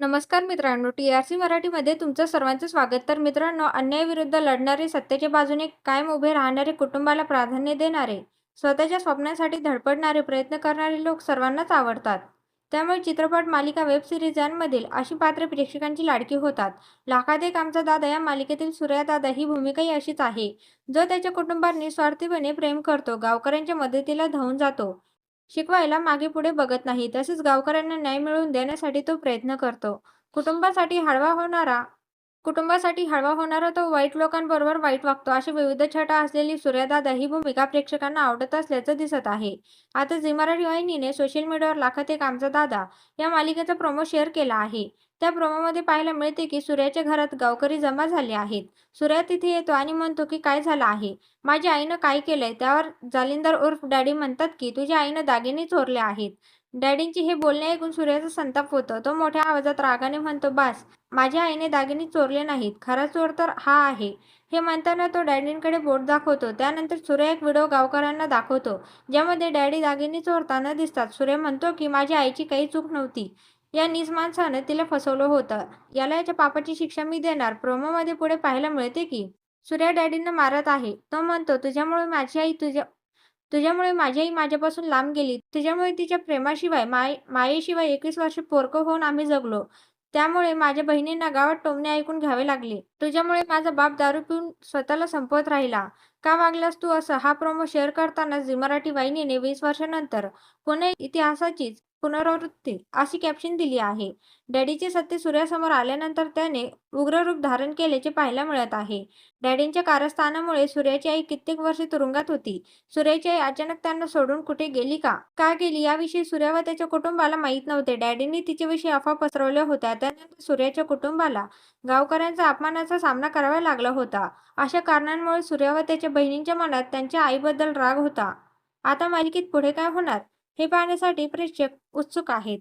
नमस्कार मित्रांनो T R C मराठीमध्ये तुमचं सर्वांचं स्वागत. तर मित्रांनो अन्यायाविरुद्ध लढणारे सत्तेच्या बाजूने कायम उभे राहणारे कुटुंबाला प्राधान्य देणारे स्वतःच्या स्वप्नांसाठी धडपडणारे प्रयत्न करणारे लोक सर्वांनाच आवडतात. त्यामुळे चित्रपट मालिका वेब सिरीज यांमधील अशी पात्रे प्रेक्षकांची लाडकी होतात. लाखादेक आमचा दादा या मालिकेतील सूर्या दादा ही भूमिकाही अशीच आहे. जो त्याच्या कुटुंबात निस्वार्थीपणे प्रेम करतो गावकऱ्यांच्या मदतीला धावून जातो. शिकवायला मागे पुढे बघत नाही. तसेच गावकऱ्यांना न्याय मिळवून देण्यासाठी तो प्रयत्न करतो. कुटुंबासाठी हळवा होणारा कुटुंबासाठी हळवा होणारा तो वाईट लोकांबरोबर वाईट वागतो. अशी विविध छटा असलेली सूर्यदादा ही भूमिका प्रेक्षकांना आवडत असल्याचं दिसत आहे. आता झी मराठी वाहिनीने सोशल मीडियावर लाखात एक आमचा दादा या मालिकेचा प्रोमो शेअर केला आहे. त्या प्रोमोमध्ये पाहायला मिळते की सूर्याच्या घरात गावकरी जमा झाले आहेत. सूर्या तिथे येतो आणि म्हणतो की काय झालं आहे? माझ्या आईनं काय केलंय? त्यावर जालिंदर उर्फ डॅडी म्हणतात की तुझ्या आईनं दागिने चोरले आहेत. डॅडींची हे बोलणे ऐकून सूर्याचा संताप होतो. तो मोठ्या आवाजात रागाने म्हणतो बास माझ्या आईने दागिने चोरले नाहीत. खरा चोर तर हा आहे. हे म्हणताना तो डॅडींकडे बोट दाखवतो. त्यानंतर सूर्य एक व्हिडिओ गावकऱ्यांना दाखवतो ज्यामध्ये डॅडी दागिने चोरताना दिसतात. सूर्य म्हणतो की माझ्या आईची काही चूक नव्हती. या नीच माणसानं तिला फसवलं होतं. याला याच्या पापाची शिक्षा मी देणार. प्रोमोमध्ये पुढे पाहायला मिळते की? सूर्या डॅडींना मारत आहे. तो म्हणतो तुझ्यामुळे माझी आई तुझ्या तुझ्यामुळे माझी आई माझ्यापासून लांब गेली. तुझ्यामुळे तिच्या प्रेमाशिवाय माय मायेशिवाय एकवीस वर्ष पोरकं होऊन आम्ही जगलो. त्यामुळे माझ्या बहिणींना गावात टोमणे ऐकून घ्यावे लागले. तुझ्यामुळे माझा बाप दारू पिऊन स्वतःला संपवत राहिला. का वागलास तू असं? हा प्रोमो शेअर करताना झी मराठी वाहिनीने वीस वर्षानंतर पुणे इतिहासाचीच पुनरावृत्ती अशी कॅप्शन दिली आहे. डॅडीचे सत्य सूर्यासमोर आल्यानंतर त्याने उग्र रूप धारण केल्याचे पाहायला मिळत आहे. डॅडींच्या कारस्थानामुळे सूर्याची आई कित्येक वर्षे तुरुंगात होती. सूर्याची आई अचानक त्यांना सोडून कुठे गेली का? का गेली? याविषयी सूर्या व त्याच्या कुटुंबाला माहीत नव्हते. डॅडींनी तिच्याविषयी अफवा पसरवल्या होत्या. त्यानंतर सूर्याच्या कुटुंबाला गावकऱ्यांचा अपमानाचा सामना करावा लागला होता. अशा कारणांमुळे सूर्या व त्याच्या बहिणींच्या मनात त्यांच्या आईबद्दल राग होता. आता मालिकेत पुढे काय होणार? हे पाहण्यासाठी प्रेक्षक उत्सुक आहेत.